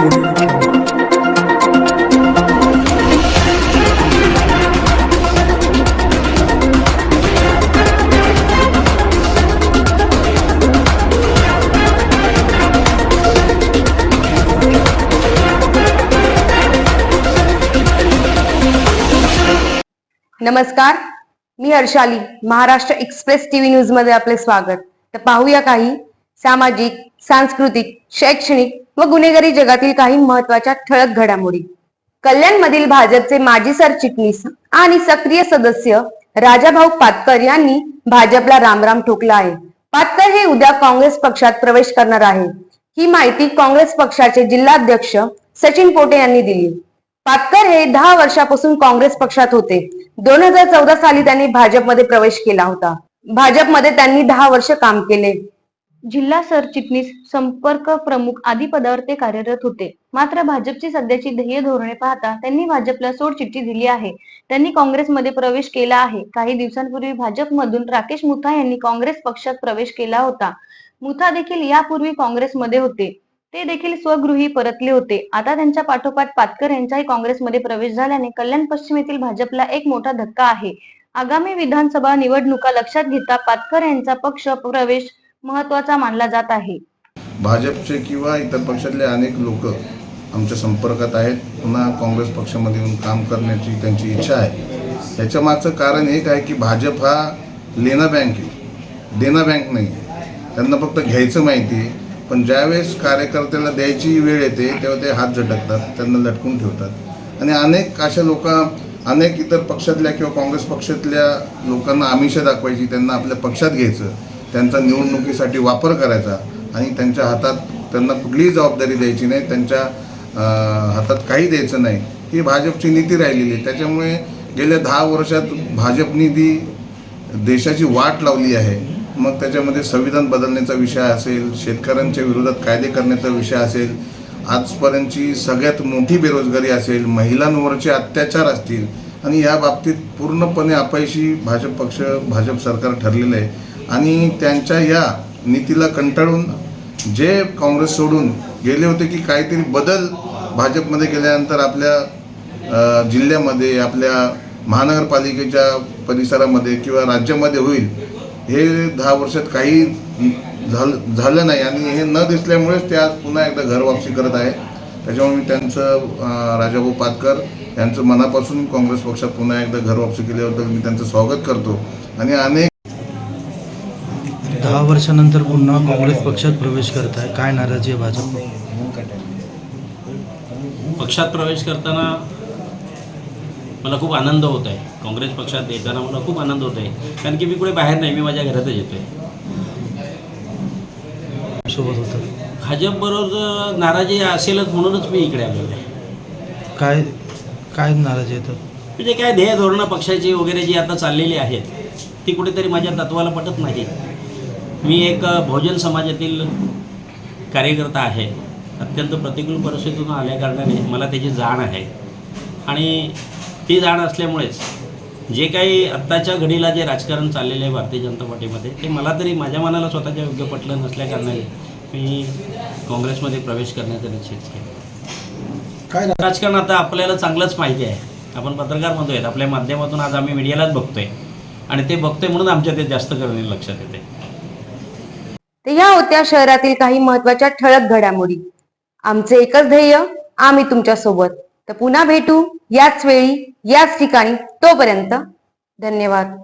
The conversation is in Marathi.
नमस्कार मी हर्षाली महाराष्ट्र एक्सप्रेस टीव्ही न्यूजमध्ये आपले स्वागत. तर पाहूया काही सामाजिक सांस्कृतिक शैक्षणिक व गुन्हेगारी जगातील काही महत्त्वाच्या ठळक घडामोडी. कल्याणमधील भाजपचे माजी सरचिटणीस आणि सक्रिय सदस्य राजाभाऊ पातकर यांनी भाजपला रामराम ठोकला आहे. पातकर हे उद्या काँग्रेस पक्षात प्रवेश करणार आहे. ही माहिती काँग्रेस पक्षाचे जिल्हाध्यक्ष सचिन पोटे यांनी दिली. पातकर हे दहा वर्षापासून काँग्रेस पक्षात होते. दोन हजार चौदा साली त्यांनी भाजपमध्ये प्रवेश केला होता. भाजपमध्ये त्यांनी दहा वर्ष काम केले. जिल्हा सरचिटणीस संपर्क प्रमुख आदी पदावर ते कार्यरत होते. मात्र भाजपची सध्याची ध्येय धोरणे पाहता त्यांनी भाजपला सोडचिठ्ठी दिली आहे. त्यांनी काँग्रेसमध्ये प्रवेश केला आहे. काही दिवसांपूर्वी भाजपमधून राकेश मुथा यांनी काँग्रेस पक्षात प्रवेश केला होता. मुथा देखील यापूर्वी काँग्रेसमध्ये होते. ते देखील स्वगृही परतले होते. आता त्यांच्या पाठोपाठ पातकर यांचाही काँग्रेसमध्ये प्रवेश झाल्याने कल्याण पश्चिम येथील भाजपला एक मोठा धक्का आहे. आगामी विधानसभा निवडणुका लक्षात घेता पातकर यांचा पक्ष प्रवेश महत्त्वाचा मानला जात आहे. भाजपचे किंवा इतर पक्षातले अनेक लोक आमच्या संपर्कात आहेत. पुन्हा काँग्रेस पक्षामध्ये येऊन काम करण्याची त्यांची इच्छा आहे. त्याच्या मागचं कारण एक आहे की भाजप हा लेना बँक आहे. देना बँक नाही आहे. त्यांना फक्त घ्यायचं माहिती आहे. पण ज्यावेळेस कार्यकर्त्याला द्यायची वेळ येते तेव्हा ते हात झटकतात त्यांना लटकून ठेवतात. आणि अनेक अशा लोक अनेक इतर पक्षातल्या किंवा काँग्रेस पक्षातल्या लोकांना आमिषा दाखवायची त्यांना आपल्या पक्षात घ्यायचं त्यांचा निवडणुकीसाठी वापर करायचा आणि त्यांच्या हातात त्यांना कुठलीही जबाबदारी द्यायची नाही त्यांच्या हातात काही द्यायचं नाही. ही भाजपची नीती राहिलेली आहे. त्याच्यामुळे गेल्या दहा वर्षात भाजपनी ती देशाची वाट लावली आहे. मग त्याच्यामध्ये संविधान बदलण्याचा विषय असेल शेतकऱ्यांच्या विरोधात कायदे करण्याचा विषय असेल आजपर्यंतची सगळ्यात मोठी बेरोजगारी असेल महिलांवरचे अत्याचार असतील आणि या बाबतीत पूर्णपणे अपयशी भाजप पक्ष भाजप सरकार ठरलेलं आहे. आणि त्यांच्या या नीतीला कंटाळून जे काँग्रेस सोडून गेले होते की काहीतरी बदल भाजपमध्ये गेल्यानंतर आपल्या जिल्ह्यामध्ये आपल्या महानगरपालिकेच्या परिसरामध्ये किंवा राज्यामध्ये होईल हे दहा वर्षात काही झालं झालं नाही आणि हे न दिसल्यामुळेच ते आज पुन्हा एकदा घर वापसी करत आहे. त्याच्यामुळे मी त्यांचं राजाभाऊ पातकर यांचं मनापासून काँग्रेस पक्षात पुन्हा एकदा घर वापसी केल्याबद्दल मी त्यांचं स्वागत करतो. आणि अनेक दहा वर्षानंतर पुन्हा काँग्रेस पक्षात प्रवेश करत आहे काय नाराजी आहे भाजप? पक्षात प्रवेश करताना मला खूप आनंद होत आहे. काँग्रेस पक्षात येताना मला खूप आनंद होत आहे. कारण की मी कुठे बाहेर नाही मी माझ्या घरातच येतो आहे सोबत होतं. भाजपबरोबर नाराजी असेलच म्हणूनच मी इकडे आलेलो आहे. काय काय नाराजी तर? म्हणजे काय ध्येय धोरणं पक्षाची वगैरे जी आता चाललेली आहेत ती कुठेतरी माझ्या तत्वाला पटत नाही मी एक बहुजन समाजातील कार्यकर्ता आहे. अत्यंत प्रतिकूल परिस्थितीतून आल्याकारणाने मला त्याची जाण आहे. आणि ती जाण असल्यामुळेच जे काही आत्ताच्या घडीला जे राजकारण चाललेलं आहे भारतीय जनता पार्टीमध्ये ते मला तरी माझ्या मनाला स्वतःच्या योग्य पटलं नसल्याकारणाने मी काँग्रेसमध्ये प्रवेश करण्याचा निश्चित केला. राजकारण आता आपल्याला चांगलंच माहिती आहे. आपण पत्रकार म्हणतोय आपल्या माध्यमातून आज आम्ही मीडियालाच बघतोय. आणि ते बघतोय म्हणून आमच्या ते जास्त करणे लक्षात येते तर या होत्या शहरातील काही महत्त्वाच्या ठळक घडामोडी. आमचे एकच ध्येय आम्ही तुमच्यासोबत. तर पुन्हा भेटू याच वेळी याच ठिकाणी. तोपर्यंत धन्यवाद.